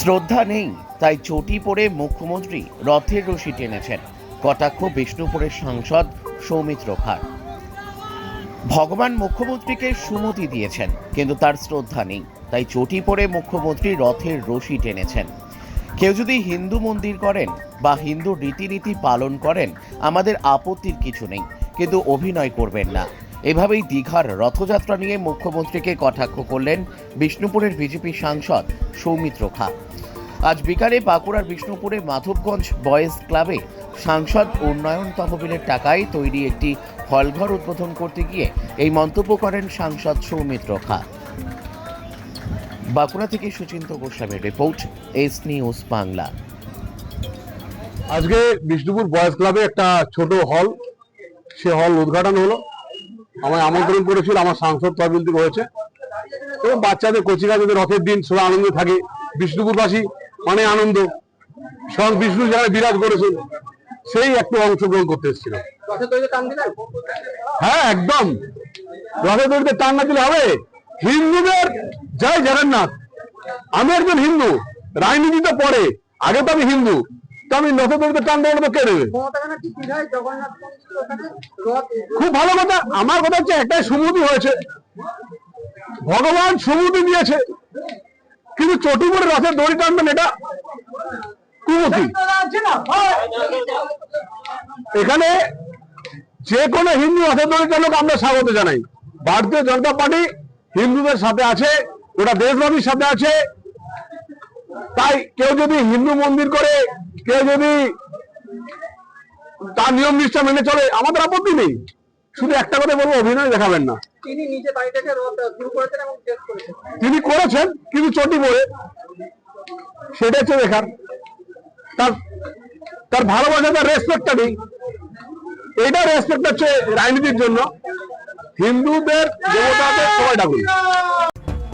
শ্রদ্ধা নেই, তাই চটি পরে মুখ্যমন্ত্রী রথের রশি টেনেছেন। কটাক্ষ বিষ্ণুপুরের সাংসদ সৌমিত্র খার ভগবান মুখ্যমন্ত্রীকে সুমতি দিয়েছেন, কিন্তু তার শ্রদ্ধা নেই, তাই চটি পরে মুখ্যমন্ত্রী রথের রশি টেনেছেন। কেউ যদি হিন্দু মন্দির করেন বা হিন্দু রীতিনীতি পালন করেন, আমাদের আপত্তির কিছু নেই, কিন্তু অভিনয় করবেন না। এভাবেই দীঘার রথযাত্রা নিয়ে মুখ্যমন্ত্রীকে কটাক্ষ করলেন বিষ্ণুপুরের বিজেপি সাংসদ সৌমিত্র খা। আজ বিকালে বাঁকুড়ার বিষ্ণুপুরে মাধবগঞ্জ বয়েজ ক্লাবে সাংসদ উন্নয়ন তহবিলের টাকায় তৈরি একটি হলঘর উদ্বোধন করতে গিয়ে এই মন্তব্য করেন সাংসদ সৌমিত্র খা। বাঁকুড়া থেকে সুচিন্ত গোস্বামীর রিপোর্ট, এস নিউজ বাংলা। আজকে বিষ্ণুপুর বয়েজ ক্লাবে একটা ছোট হল, সে হল উদ্ঘাটন হলো। আমায় আমন্ত্রণ করেছিল আমার সাংসদ তহবিল থেকে হয়েছে। এবং বাচ্চাদের কচিকাচাদের রথের দিন সবাই আনন্দে থাকে। বিষ্ণুপুরবাসী অনেক আনন্দ। স্বয়ং বিষ্ণু যারা বিরাজ করেছেন সেই একটু অংশগ্রহণ করতে এসেছিলাম হ্যাঁ একদম। রথের দড়িতে টান না দিলে হবে? হিন্দুদের জয় জগন্নাথ। আমি একজন হিন্দু। রাজনীতিতে পড়ে। আগে তো আমি হিন্দু। আমি দড়িতে টান দেবো? তো খুব ভালো কথা। আমার কথা হচ্ছে একটাই সুমতি হয়েছে। ভগবান সুমতি দিয়েছে। কিন্তু চটি করে রথের দড়ি টানবেন এটা কুমতি। এখানে যে কোনো হিন্দু রথের দড়ি টানুক, আমরা স্বাগত জানাই। ভারতীয় জনতা পার্টি হিন্দুদের সাথে আছে ওটা দেশবাসীর সাথে আছে তাই কেউ যদি হিন্দু মন্দির করে কেউ যদি তার নিয়ম নিষ্ঠা মেনে চলে আমাদের আপত্তি নেই। শুধু একটা কথা বলব অভিনয় দেখাবেন না। তিনি করেছেন কিন্তু চটি পড়ে। সেটা হচ্ছে দেখার। তার তার ভালোবাসা তার রেসপেক্টটা নেই। এইটা রেসপেক্ট হচ্ছে রাজনীতির জন্য। হিন্দুদের দেবতাদের সবাই ডাকুন।